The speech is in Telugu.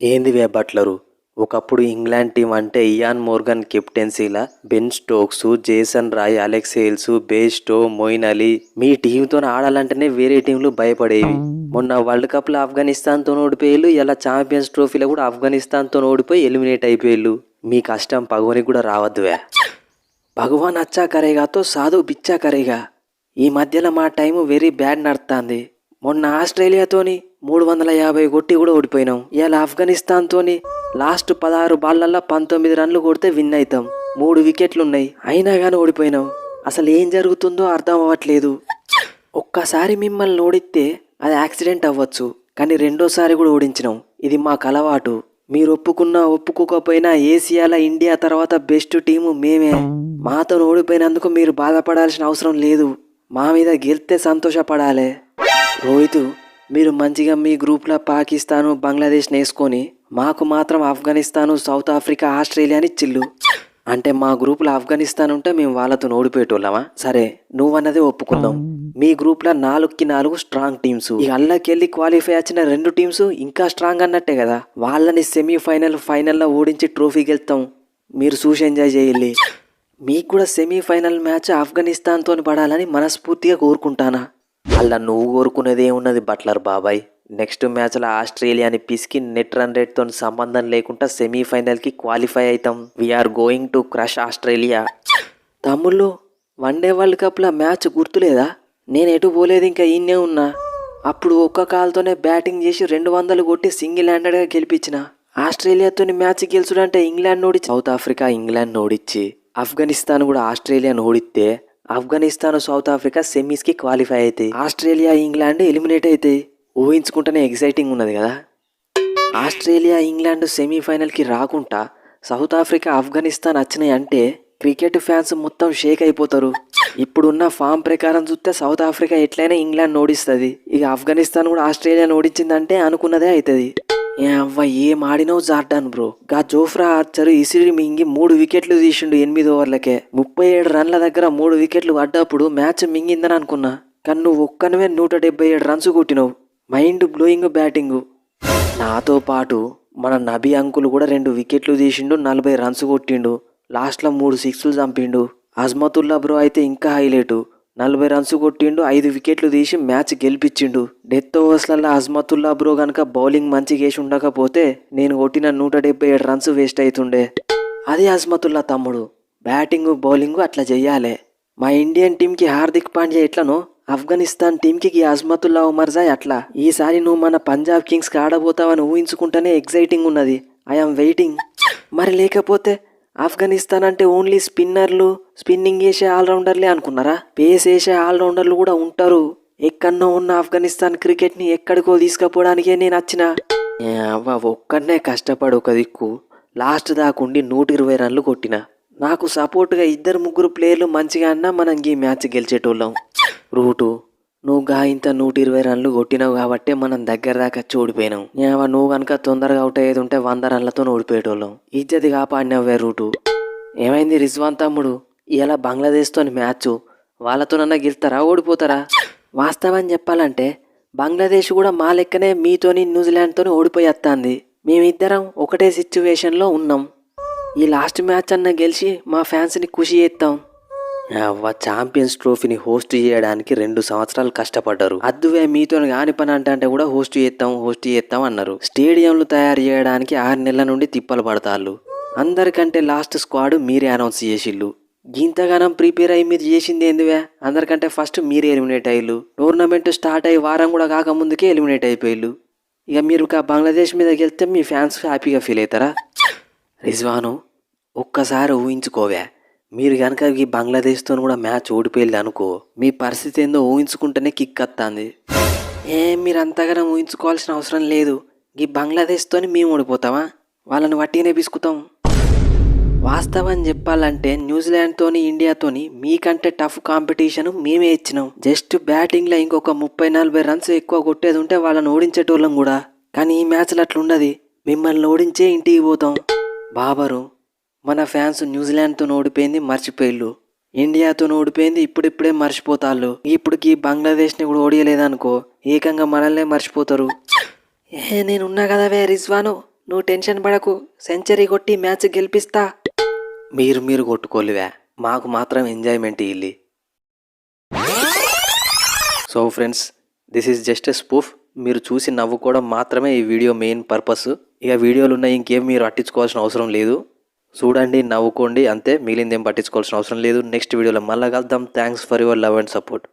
ఏంది వే బట్లరు? ఒకప్పుడు ఇంగ్లాండ్ టీం అంటే Ian Morgan కెప్టెన్సీలా Ben Stokes Jason Roy Alex Hales Bairstow Moeen Ali మీ టీంతో ఆడాలంటేనే వేరే టీంలు భయపడేవి. మొన్న వరల్డ్ కప్లో ఆఫ్ఘనిస్తాన్తో ఓడిపోయేళ్ళు ఇలా ఛాంపియన్స్ ట్రోఫీలో కూడా ఆఫ్ఘనిస్తాన్తో ఓడిపోయి ఎలిమినేట్ అయిపోయేళ్ళు. మీ కష్టం పగవని కూడా రావద్దువే భగవాన్ అచ్చా కరేగాతో సాధు బిచ్చా కరేగా ఈ మధ్యలో మా టైం వెరీ బ్యాడ్ నడుతుంది మొన్న ఆస్ట్రేలియాతోని మూడు వందల యాభై కొట్టి కూడా ఓడిపోయినాం. ఇవాళ ఆఫ్ఘనిస్తాన్తోని లాస్ట్ పదహారు బాళ్ళల్లో పంతొమ్మిది రన్లు కొడితే విన్ అవుతాం మూడు వికెట్లు ఉన్నాయి అయినా కానీ ఓడిపోయినాం. అసలు ఏం జరుగుతుందో అర్థం అవ్వట్లేదు. ఒక్కసారి మిమ్మల్ని ఓడిస్తే అది యాక్సిడెంట్ అవ్వచ్చు. కానీ రెండోసారి కూడా ఓడించినాం. ఇది మాకు అలవాటు. మీరు ఒప్పుకున్నా ఒప్పుకోకపోయినా ఏసియాలో ఇండియా తర్వాత బెస్ట్ టీము మేమే. మాతో ఓడిపోయినందుకు మీరు బాధపడాల్సిన అవసరం లేదు. మా మీద గెలిస్తే సంతోషపడాలి. రోహిత్ మీరు మంచిగా మీ గ్రూప్లో పాకిస్తాను బంగ్లాదేశ్ వేసుకొని మాకు మాత్రం ఆఫ్ఘనిస్తాను సౌత్ ఆఫ్రికా ఆస్ట్రేలియాని చిల్లు. అంటే మా గ్రూప్లో ఆఫ్ఘనిస్తాన్ ఉంటే మేము వాళ్ళతో ఓడిపోయేటోళ్ళమా? సరే నువ్వన్నదే ఒప్పుకుందాం. మీ గ్రూప్లో నాలుగుకి నాలుగు స్ట్రాంగ్ టీమ్స్. ఈ అల్లకెళ్ళి క్వాలిఫై వచ్చిన రెండు టీమ్స్ ఇంకా స్ట్రాంగ్ అన్నట్టే కదా? వాళ్ళని సెమీఫైనల్ ఫైనల్లో ఓడించి ట్రోఫీ గెలుస్తాం. మీరు చూసి ఎంజాయ్ చేయాలి మీకు కూడా సెమీఫైనల్ మ్యాచ్ ఆఫ్ఘనిస్తాన్తో పడాలని మనస్ఫూర్తిగా కోరుకుంటానా? అలా నువ్వు కోరుకునేది ఏమున్నది బట్లర్ బాబాయ్. నెక్స్ట్ మ్యాచ్లో ఆస్ట్రేలియాని పిసికి నెట్ రన్ రేట్తో సంబంధం లేకుండా సెమీఫైనల్కి క్వాలిఫై అవుతాం we're going to crush Australia. తమ్ముళ్ళు వన్డే వరల్డ్ కప్లో మ్యాచ్ గుర్తులేదా? నేను ఎటు పోలేదు ఇంకా ఈయనే ఉన్నా. అప్పుడు ఒక్క కాల్తోనే బ్యాటింగ్ చేసి రెండు వందలు కొట్టి సింగిల్ హ్యాండెడ్గా గెలిపించిన. ఆస్ట్రేలియాతోని మ్యాచ్ గెలుచుడంటే ఇంగ్లాండ్ ఓడించి సౌత్ ఆఫ్రికా ఇంగ్లాండ్ ఓడించి ఆఫ్ఘనిస్తాన్ కూడా ఆస్ట్రేలియాను ఓడిస్తే ఆఫ్ఘనిస్తాన్ సౌత్ ఆఫ్రికా సెమీస్కి క్వాలిఫై అవుతాయి ఆస్ట్రేలియా ఇంగ్లాండ్ ఎలిమినేట్ అవుతాయి ఊహించుకుంటేనే ఎగ్జైటింగ్ ఉన్నది కదా. ఆస్ట్రేలియా ఇంగ్లాండ్ సెమీఫైనల్కి రాకుండా సౌత్ ఆఫ్రికా ఆఫ్ఘనిస్తాన్ వచ్చినాయి అంటే క్రికెట్ ఫ్యాన్స్ మొత్తం షేక్ అయిపోతారు. ఇప్పుడున్న ఫామ్ ప్రకారం చూస్తే సౌత్ ఆఫ్రికా ఎట్లయినా ఇంగ్లాండ్ ఓడిస్తుంది. ఇక ఆఫ్ఘనిస్తాన్ కూడా ఆస్ట్రేలియాను ఓడించిందంటే అనుకున్నదే అవుతుంది అవ్వ ఏం ఆడినావు జార్డాన్ బ్రో? గా జోఫ్రా ఆర్చర్ ఇసిరి మింగి మూడు వికెట్లు తీసిండు ఎనిమిది ఓవర్లకే. ముప్పై ఏడు రన్ల దగ్గర మూడు వికెట్లు పడ్డప్పుడు మ్యాచ్ మింగిందని అనుకున్నా. కానీ నువ్వు ఒక్కనవే నూట డెబ్బై ఏడు రన్స్ కొట్టినావు. Mind blowing batting. నాతో పాటు మన నబీ అంకుల్ కూడా రెండు వికెట్లు తీసిండు నలభై రన్స్ కొట్టిండు. లాస్ట్లో మూడు సిక్స్లు చంపిండు. అజ్మతుల్లా బ్రో అయితే ఇంకా హైలైటు. నలభై రన్స్ కొట్టిండు ఐదు వికెట్లు తీసి మ్యాచ్ గెలిపించిండు. డెత్ ఓవర్స్లలో అజ్మతుల్లా బ్రో గనక బౌలింగ్ మంచిగా వేసి ఉండకపోతే నేను కొట్టిన నూట డెబ్బై ఏడు రన్స్ వేస్ట్ అవుతుండే అది అజ్మతుల్లా తమ్ముడు. బ్యాటింగ్ బౌలింగ్ అట్లా చెయ్యాలి మా ఇండియన్ టీంకి హార్దిక్ పాండ్యా ఎట్లనో ఆఫ్ఘనిస్తాన్ టీంకి ఈ అజ్మతుల్లా ఉమర్జాయ్ అట్లా. ఈసారి నువ్వు మన పంజాబ్ కింగ్స్కి ఆడబోతావని ఊహించుకుంటేనే ఎగ్జైటింగ్ ఉన్నది. ఐఎమ్ వెయిటింగ్ మరి లేకపోతే ఆఫ్ఘనిస్తాన్ అంటే ఓన్లీ స్పిన్నర్లు స్పిన్నింగ్ వేసే ఆల్రౌండర్లే అనుకున్నారా? పేస్ వేసే ఆల్రౌండర్లు కూడా ఉంటారు. ఎక్కడో ఉన్న ఆఫ్ఘనిస్తాన్ క్రికెట్ని ఎక్కడికో తీసుకుపోవడానికే నేను వచ్చిన అవ్వ ఒక్కడనే కష్టపడు ఒక దిక్కు. లాస్ట్ దాకుండి నూట ఇరవై రన్లు కొట్టిన. నాకు సపోర్ట్గా ఇద్దరు ముగ్గురు ప్లేయర్లు మంచిగా అన్నా మనం ఈ మ్యాచ్ గెలిచేటోళ్ళం. రూటు. నువ్వు గా ఇంత నూట ఇరవై రన్లు కొట్టినావు కాబట్టే మనం దగ్గర దాకా వచ్చి ఓడిపోయినాం నువ్వు కనుక తొందరగా అవుట్ అయ్యేది ఉంటే వంద రన్లతో ఓడిపోయేటోళ్ళం ఇజ్జతి కాపాడినవే రూటు. ఏమైంది రిజ్వాన్ తమ్ముడు? ఇలా బంగ్లాదేశ్తోని మ్యాచ్. వాళ్ళతోనన్నా గెలుస్తారా ఓడిపోతారా? వాస్తవం చెప్పాలంటే బంగ్లాదేశ్ కూడా మా లెక్కనే మీతోని న్యూజిలాండ్తోని ఓడిపోయేస్తుంది మేమిద్దరం ఒకటే సిచ్యువేషన్లో ఉన్నాం. ఈ లాస్ట్ మ్యాచ్ అన్న గెలిచి మా ఫ్యాన్స్ని ఖుషి చేస్తాం ఛాంపియన్స్ ట్రోఫీని హోస్ట్ చేయడానికి రెండు సంవత్సరాలు కష్టపడ్డారు. అద్దువే మీతో కాని పని అంటే కూడా హోస్ట్ చేస్తాం హోస్ట్ చేస్తాం అన్నారు. స్టేడియంలు తయారు చేయడానికి ఆరు నెలల నుండి తిప్పలు పడతాళ్ళు. అందరికంటే లాస్ట్ స్క్వాడ్ మీరే అనౌన్స్ చేసిళ్ళు. ఇంతగానం ప్రిపేర్ అయ్యి మీరు చేసింది ఏందివే అందరికంటే ఫస్ట్ మీరే ఎలిమినేట్ అయ్యిళ్ళు టోర్నమెంట్ స్టార్ట్ అయ్యి వారం కూడా కాకముందుకే ఎలిమినేట్ అయిపోయిళ్ళు. ఇక మీరు ఇక బంగ్లాదేశ్ మీద గెలిస్తే మీ ఫ్యాన్స్ హ్యాపీగా ఫీల్ అవుతారా? రిజ్వాను ఒక్కసారి ఊహించుకోవే. మీరు కనుక ఈ బంగ్లాదేశ్తో కూడా మ్యాచ్ ఓడిపోయింది అనుకో మీ పరిస్థితి ఏందో ఊహించుకుంటేనే కిక్ వస్తుంది. ఏ మీరు అంతగానం ఊహించుకోవాల్సిన అవసరం లేదు. ఈ బంగ్లాదేశ్తోని మేము ఓడిపోతామా? వాళ్ళని వట్టిగానే పిసుకుతాం. వాస్తవం చెప్పాలంటే న్యూజిలాండ్తోని ఇండియాతోని మీకంటే టఫ్ కాంపిటీషన్ మేమే ఇచ్చినాం. జస్ట్ బ్యాటింగ్లో ఇంకొక ముప్పై నలభై రన్స్ ఎక్కువ కొట్టేది ఉంటే వాళ్ళని ఓడించేటోళ్ళం కూడా. కానీ ఈ మ్యాచ్లో అట్లుండదు. మిమ్మల్ని ఓడించే ఇంటికి పోతాం. బాబరు మన ఫ్యాన్స్ న్యూజిలాండ్తో ఓడిపోయింది మర్చిపోయిళ్ళు ఇండియాతో ఓడిపోయింది ఇప్పుడిప్పుడే మర్చిపోతాళ్ళు. ఇప్పటికి బంగ్లాదేశ్ని కూడా ఓడియలేదనుకో ఏకంగా మనల్నే మర్చిపోతారు. ఏ నేనున్నా కదా వే రిజ్వాను. నువ్వు టెన్షన్ పడకు. సెంచరీ కొట్టి మ్యాచ్ గెలిపిస్తా. మీరు మీరు కొట్టుకోలేవా మాకు మాత్రం enjoyment ఇల్లి so friends this is just a spoof. మీరు చూసి నవ్వుకోవడం మాత్రమే ఈ వీడియో మెయిన్ పర్పస్. ఇక వీడియోలు ఉన్న ఇంకేం మీరు పట్టించుకోవాల్సిన అవసరం లేదు. చూడండి నవ్వుకోండి అంతే. మిగిలింది ఏం పట్టించుకోవాల్సిన అవసరం లేదు. నెక్స్ట్ వీడియోలో మళ్ళీ కలుద్దాం. Thanks for your love and support